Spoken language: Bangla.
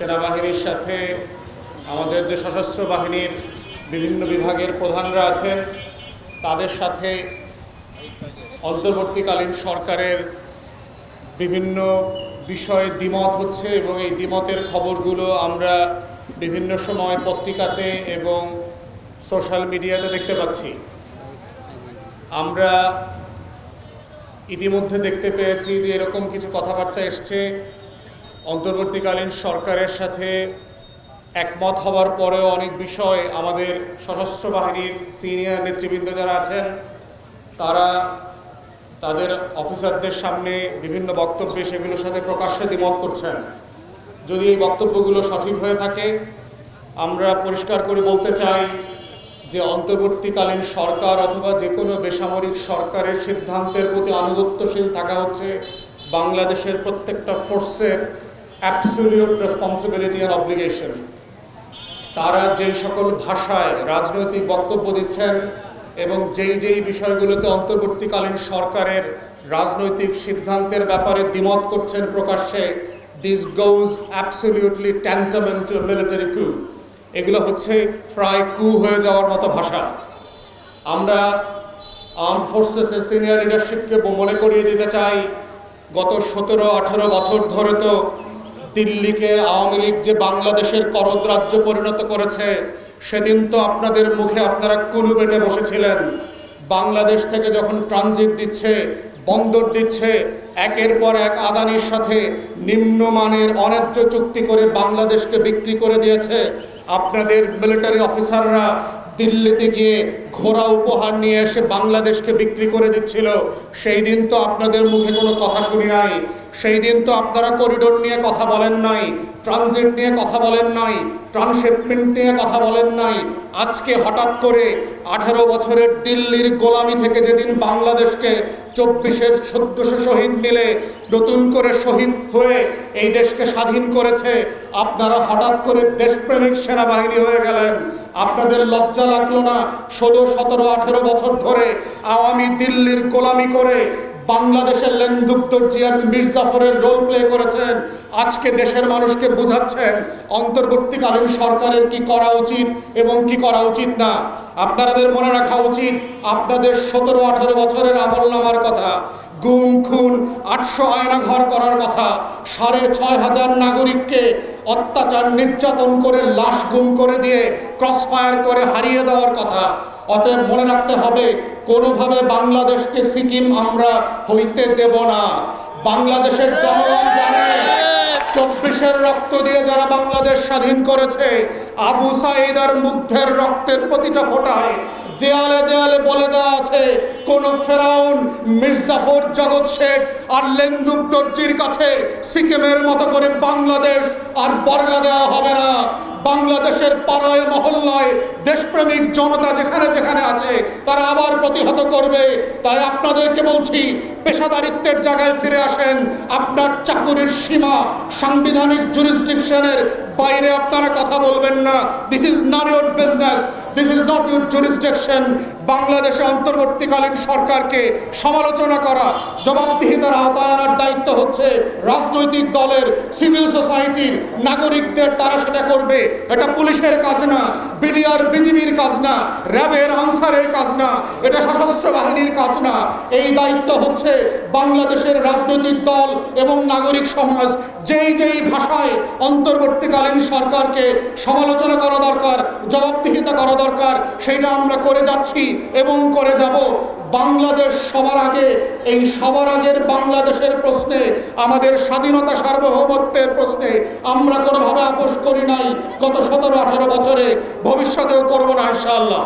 সেনাবাহিনীর সাথে আমাদের যে সশস্ত্র বাহিনীর বিভিন্ন বিভাগের প্রধানরা আছেন, তাদের সাথে অন্তর্বর্তীকালীন সরকারের বিভিন্ন বিষয়ে দ্বিমত হচ্ছে এবং এই দ্বিমতের খবরগুলো আমরা বিভিন্ন সময় পত্রিকাতে এবং সোশ্যাল মিডিয়াতে দেখতে পাচ্ছি। আমরা ইতিমধ্যে দেখতে পেয়েছি যে এরকম কিছু কথাবার্তা এসছে অন্তর্বর্তীকালীন সরকারের সাথে একমত হওয়ার পরেও অনেক বিষয় আমাদের সশস্ত্র বাহিনীর সিনিয়র নেতৃবৃন্দ যারা আছেন, তারা তাদের অফিসারদের সামনে বিভিন্ন বক্তব্যে সেগুলোর সাথে প্রকাশ্যে দ্বিমত করছেন। যদি এই বক্তব্যগুলো সঠিক হয়ে থাকে, আমরা পরিষ্কার করে বলতে চাই যে অন্তর্বর্তীকালীন সরকার অথবা যে কোনো বেসামরিক সরকারের সিদ্ধান্তের প্রতি আনুগত্যশীল থাকা হচ্ছে বাংলাদেশের প্রত্যেকটা ফোর্সের অ্যাবসলিউট রেসপন্সিবিলিটি অ্যান্ড অব্লিগেশন তারা যেই সকল ভাষায় রাজনৈতিক বক্তব্য দিচ্ছেন এবং যেই যেই বিষয়গুলোতে অন্তর্বর্তীকালীন সরকারের রাজনৈতিক সিদ্ধান্তের ব্যাপারে দ্বিমত করছেন প্রকাশ্যে this goes absolutely tantamount to military coup এগুলো হচ্ছে প্রায় কু হয়ে যাওয়ার মতো ভাষা। আমরা আর্ম ফোর্সেসের সিনিয়র লিডারশিপকে মনে করিয়ে দিতে চাই, গত সতেরো আঠেরো বছর ধরে তো দিল্লিকে আওয়ামী লীগ যে বাংলাদেশের করদ রাজ্য পরিণত করেছে, সেদিন তো আপনাদের মুখে আপনারা কুলু বেটে বসেছিলেন। বাংলাদেশ থেকে যখন ট্রানজিট দিচ্ছে, বন্দর দিচ্ছে, একের পর এক আদানির সাথে নিম্নমানের অন্যায্য চুক্তি করে বাংলাদেশকে বিক্রি করে দিয়েছে, আপনাদের মিলিটারি অফিসাররা দিল্লিতে গিয়ে ঘোড়া উপহার নিয়ে এসে বাংলাদেশকে বিক্রি করে দিচ্ছিল। সেই দিন তো আপনাদের মুখে কোনো কথা শুনি নাই। সেই দিন তো আপনারা করিডোর নিয়ে কথা বলেন নাই। ট্রানজিট নিয়ে কথা বলেন নাই ট্রান্সশিপমেন্ট নিয়ে কথা বলেন নাই। আজকে হঠাৎ করে আঠারো বছরের দিল্লির গোলামি থেকে যেদিন বাংলাদেশকে চব্বিশের চোদ্দশো শহীদ মিলে নতুন করে শহীদ হয়ে এই দেশকে স্বাধীন করেছে, আপনারা হঠাৎ করে দেশপ্রেমিক সেনাবাহিনী হয়ে গেলেন। আপনাদের লজ্জা লাগল না? ষোলো, সতেরো, আঠেরো বছর ধরে আওয়ামী দিল্লির গোলামি করে বাংলাদেশের লেন্দুপ্তর্জি আর মির্জাফরের রোল প্লে করেছেন। আজকে দেশের মানুষকে বুঝাচ্ছেন, অন্তর্বর্তীকালীন সরকারের কি করা উচিত এবং কি করা উচিত না। আপনাদের মনে রাখা উচিত, আপনাদের সতেরো আঠারো বছরের আমল নামার কথা, গুম, খুন, আটশো আয়না ঘর করার কথা, সাড়ে ছয় হাজার নাগরিককে অত্যাচার, নির্যাতন করে লাশ গুম করে দিয়ে ক্রস ফায়ার করে হারিয়ে দেওয়ার কথা। অতএব মনে রাখতে হবে, কোনোভাবে বাংলাদেশকে সিকিম আমরা হইতে দেব না। বাংলাদেশের জনগণ জানে, চব্বিশের রক্ত দিয়ে যারা বাংলাদেশ স্বাধীন করেছে, আবু সাইদ মুগ্ধের রক্তের প্রতিটা ফোটায় দেয়ালে দেয়ালে বলে দেওয়া আছে, কোন ফেরাউন, মির্জাফর, জগৎ শেখ আর লেন্দুব দর্জির কাছে সিকিমের মতো করে বাংলাদেশ আর বর্গা দেওয়া হবে না। বাংলাদেশের পাড়ায়, মহল্লায় দেশপ্রেমিক জনতা যেখানে যেখানে আছে, তারা আবার প্রতিহত করবে। তাই আপনাদেরকে বলছি, পেশাদারিত্বের জায়গায় ফিরে আসেন। আপনার চাকুরির সীমা সাংবিধানিক জুরিসডিকশনের বাইরে আপনারা কথা বলবেন না। This is not your business this is not your jurisdiction বাংলাদেশে অন্তর্বর্তীকালীন সরকারকে সমালোচনা করা, জবাবদিহিতার আওতায় আনার দায়িত্ব হচ্ছে রাজনৈতিক দলের সিভিল সোসাইটির নাগরিকদের তারা সেটা করবে। এটা পুলিশের কাজ না বিডিআর বিজিবির কাজ না, র্যাবের আনসারের কাজ না, এটা সশস্ত্র বাহিনীর কাজ না। এই দায়িত্ব হচ্ছে বাংলাদেশের রাজনৈতিক দল এবং নাগরিক সমাজ। যেই যেই ভাষায় অন্তর্বর্তীকালীন সরকারকে সমালোচনা করা দরকার, জবাবদিহিতা করা দরকার, সেটা আমরা করে যাচ্ছি এবং করে যাব। বাংলাদেশ সবার আগে, এই সবার আগের বাংলাদেশের প্রশ্নে, আমাদের স্বাধীনতা সার্বভৌমত্বের প্রশ্নে আমরা কোনোভাবে আপোষ করি নাই। গত বছরে ভবিষ্যতেও করব না ইনশাআল্লাহ।